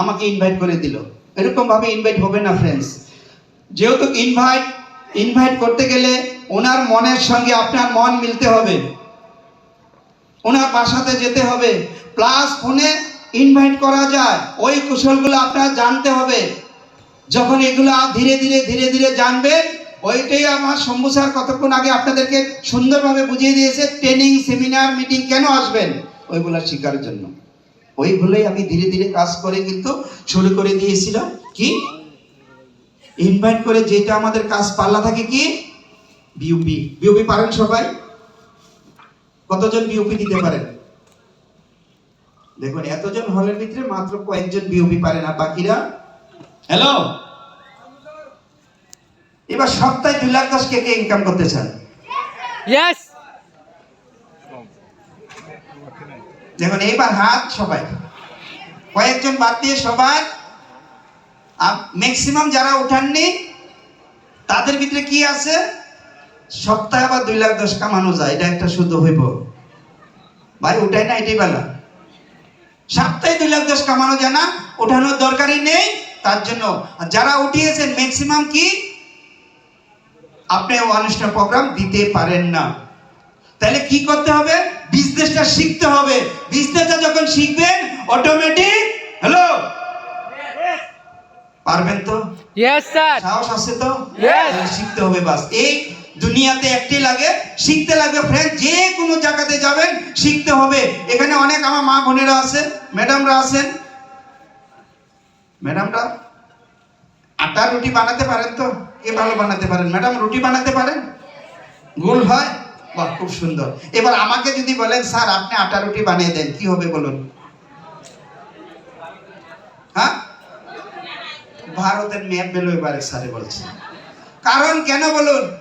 আমাকে ইনভাইট করে দিল। এরকম ভাবে ইনভাইট হবে না ফ্রেন্ডস যেহেতু ইনভাইট ইনভাইট করতে গেলে ওনার মনের সঙ্গে আপনার মন মিলতে হবে। ওনার বাসাতে যেতে হবে। প্লাস ফোনে ইনভাইট করা যায়। ওই কৌশলগুলো আপনার জানতে হবে। যখন এগুলো ধীরে ধীরে ধীরে ধীরে জানবেন, ওইটাই আমার শম্ভু স্যার কতক্ষণ আগে আপনাদেরকে সুন্দরভাবে বুঝিয়ে দিয়েছে ট্রেনিং সেমিনার মিটিং কেন আসবেন? ওইগুলো শেখার জন্য। ওইগুলোই আমি ধীরে ধীরে কাজ করে কিন্তু শুরু করে দিয়েছিলাম। কি? ইনভাইট করে যেটা আমাদের কাজ পাল্লা থাকে কি? বিউপি বিউপি পারেন সবাই? কতজন বিউপি দিতে পারেন? দেখুন, এতজন হলের ভিতরে মাত্র কয়েকজন বিউপি পারেন, আর বাকিরা? হ্যালো এবার সপ্তাহে দুই লাখ দশ কে কে ইনকাম করতে চান? Yes. দেখুন, এইবার হাত সবাই। কয়েকজন বাদ দিয়ে সবাই। ম্যাক্সিমাম যারা উঠাননি তাদের ভিতরে কি আছে? সপ্তাহে আবার দুই লাখ দশ কামানো যায়, এটা একটা শুদ্ধ হইব। ভাই, উঠাই না এটাই বেলা। সপ্তাহে দুই লাখ দশ কামানো যায় না, ওঠানোর দরকারই নেই, তার জন্য। যারা উঠিয়েছেন ম্যাক্সিমাম কি? আপনি অনুষ্ঠান প্রোগ্রাম দিতে পারেন না। তাহলে কি করতে হবে? বিজনেসটা শিখতে হবে। বিজনেসটা যখন শিখবেন অটোমেটিক হ্যালো পারবেন তো? Yes, sir. সাহস আছে তো. শিখতে হবে বাস। এই দুনিয়াতে একটি লাগে। শিখতে লাগবে ফ্রেন্ড যে কোনো জায়গাতে যাবেন শিখতে হবে। এখানে অনেক আমার মা বোনেরা আছে ম্যাডামরা আছেন। ম্যাডামরা আটা রুটি বানাতে পারেন তো? কে ভালো বানাতে পারেন? ম্যাডাম রুটি বানাতে পারেন? গোল হয়? বাহ, খুব সুন্দর। এবার আমাকে যদি বলেন, স্যার, আপনি আটা রুটি বানিয়ে দেন, কি হবে বলুন? হ্যাঁ? ভারতের ম্যাপ বেলো এবারে স্যারে বলছে। কারণ কেন বলুন?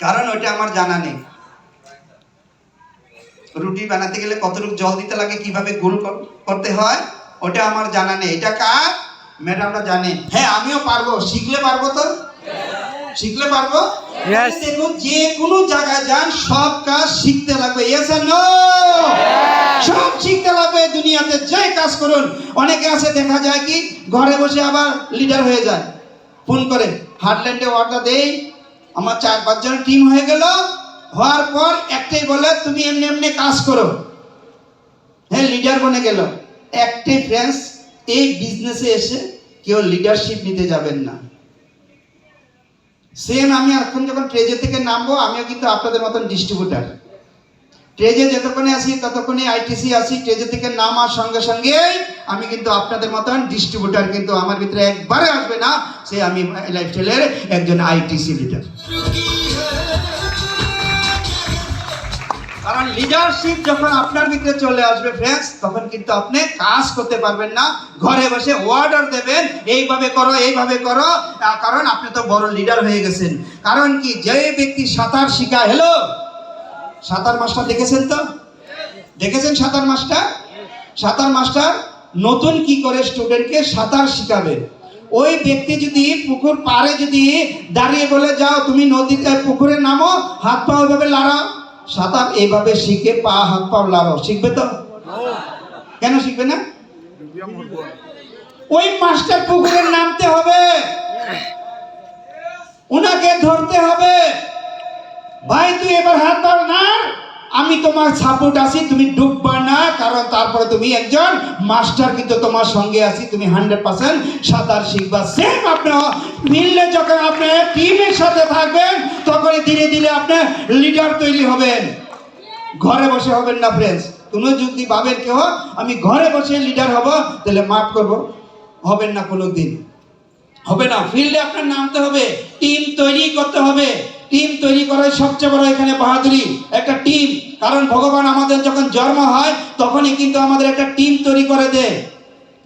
কারণ ওটা আমার জানা নেই। রুটি বানাতে গেলে কতটুকু জল দিতে লাগে, কীভাবে গোল কর- করতে হয়, ওটা আমার জানা নেই। এটা কার? ম্যাডামরা জানে হ্যাঁ আমিও পারব। শিখলে পারব তো শিখলে পারব? দেখুন যে কোনো জায়গায় যান সব কাজ শিখতে লাগবে। ইয়েস আর নো সব শিখতে লাগবে দুনিয়াতে। যে কাজ করুন অনেকে আছে দেখা যায় কি ঘরে বসে আবার লিডার হয়ে যায়। ফোন করে হার্টল্যান্ডে অর্ডার দেই। আমার চার পাঁচজনের টিম হয়ে গেল। হওয়ার পর একটাই বলে তুমি এমনি এমনি কাজ করো। হ্যাঁ লিডার বনে গেল। একটাই ফ্রেন্ডস এই বিজনেসে এসে কেউ লিডারশিপ নিতে যাবেন না। সেম আমি এখন যখন ট্রেজে থেকে নামবো, আমিও কিন্তু আপনাদের মতন ডিস্ট্রিবিউটার ট্রেজে যতক্ষণে আসি, ততক্ষণে আইটিসি আসি ট্রেজে থেকে নামার সঙ্গে সঙ্গেই আমি কিন্তু আপনাদের মতন ডিস্ট্রিবিউটার কিন্তু আমার ভিতরে একবারে আসবে না। সে আমি লাইফস্টাইলের একজন আইটিসি লিডার কারণ লিডারশিপ যখন আপনার ভিতরে চলে আসবে ফ্রেন্ডস তখন কিন্তু আপনি কাজ করতে পারবেন না। ঘরে বসে অর্ডার দেবেন, এইভাবে করো এইভাবে করো। কারণ আপনি তো বড় লিডার হয়ে গেছেন। কারণ কি? যে ব্যক্তি সাঁতার শিখায় হ্যালো সাঁতার মাস্টার দেখেছেন তো? দেখেছেন সাঁতার মাস্টার? সাঁতার মাস্টার নতুন কি করে স্টুডেন্টকে সাঁতার শিখাবে? ওই ব্যক্তি যদি পুকুর পাড়ে যদি দাঁড়িয়ে বলে, যাও, তুমি নদীতে পুকুরে নামো হাত পা ওইভাবে লাড়াও। সাঁতার এইভাবে শিখে পা, হাত পাও লাভ শিখবে তো? কেন শিখবে না? ওই মাস্টার পুকুরে নামতে হবে। ওনাকে ধরতে হবে। ভাই, তুই এবার হাত পাও না আমি তোমার সাপোর্ট আছি, তুমি ডুববা না। কারণ তারপরে তুমি একজন মাস্টার, কিন্তু তোমার সঙ্গে আছি, তুমি হান্ড্রেড পার্সেন্ট সাঁতার শিখবা। সেম আপনার মিললে যখন আপনি টিমের সাথে থাকবেন তখন ধীরে ধীরে আপনি লিডার তৈরি হবেন। ঘরে বসে হবেন না ফ্রেন্ডস কোনো যদি ভাবেন কেউ, আমি ঘরে বসে লিডার হব, তাহলে মাফ করব। হবেন না কোনো দিন হবে না। ফিল্ডে আপনার নামতে হবে। টিম তৈরি করতে হবে। টিম তৈরি করাই সবচেয়ে বড় এখানে বাহাদুরি। একটা টিম। কারণ ভগবান আমাদের যখন জন্ম হয়, তখনই কিন্তু আমাদের একটা টিম তৈরি করে দেয়।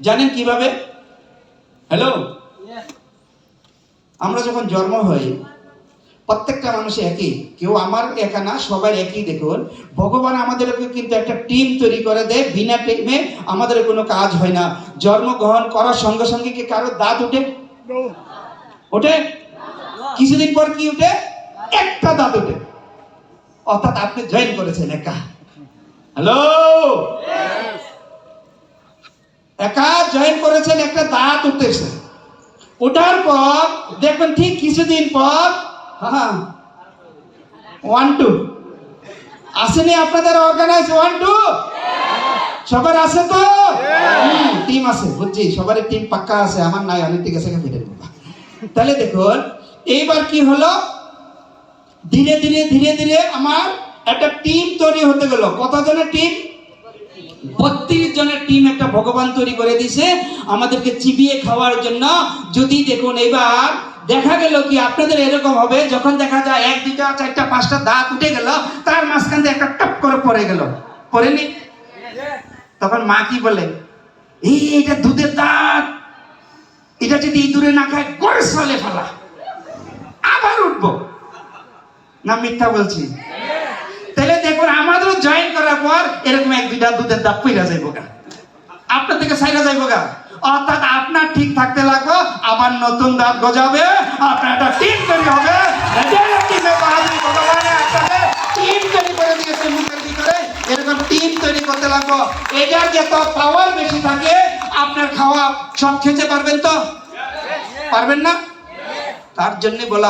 জানেন কীভাবে? হ্যালো আমরা যখন জন্ম হই, প্রত্যেকটা মানুষ একই। কেউ আমার একা না, সবাই একই দেখুন। ভগবান আমাদেরকে কিন্তু একটা টিম তৈরি করে দেয়। বিনা টিমে আমাদের কোনো কাজ হয় না। জন্মগ্রহণ করার সঙ্গে সঙ্গে কি কারও দাঁত উঠে ওঠে? কিছুদিন পর কি উঠে একটা দাঁত উঠে অর্থাৎ আপনি জয়েন করেছেন একা। হ্যালো? একা জয়েন করেছেন একটা দাঁত উঠতেছে ওঠার পর দেখবেন ঠিক কিছুদিন পর হ্যাঁ ওয়ান টু আসেনি আপনাদের অর্গানাইজ ওয়ান টু সবার আছে তো? টিম আছে বুঝছি সবার টিম পাক্কা আছে, আমার নাই অনেক ঠিক আছে ফিরে তাহলে দেখুন, এইবার কি হলো? ধীরে ধীরে ধীরে ধীরে আমার একটা টিম তৈরি হতে গেল। কতজনের টিম বত্রিশ জনের টিম একটা ভগবান তৈরি করে দিছে আমাদেরকে চিবিয়ে খাওয়ার জন্য। যদি দেখুন এবার দেখা গেল কি আপনাদের এরকম হবে, যখন দেখা যায় এক, দুইটা, চারটা, পাঁচটা দাঁত উঠে গেল, তার মাঝখান দিয়ে একটা টপ করে পড়ে গেল। পড়েনি? তখন মা কি বলে? এই এটা দুধের দাঁত এটা যদি ইঁদুরে না খায়, গড়ে চলে ফেলা। আবার উঠবো। না, মিথ্যা বলছি। তাহলে দেখুন, আমাদেরও জয়েন করার পর এরকম এক দুইটা দুধের দাঁত পইরা যাইব গা। আপনার থেকে সাইরা যাইব গা। অর্থাৎ আপনার ঠিক থাকতে লাগবে, আবার নতুন দাঁত গজাবে, আপনার একটা টিম তৈরি হবে। ভগবানের একসাথে টিম তৈরি করে দিয়েছে মুখের ভিতরে এরকম টিম লাগবো এটার যত পাওয়ার বেশি থাকে, আপনার খাওয়া সব খেতে পারবেন তো? পারবেন না? তার জন্য বলা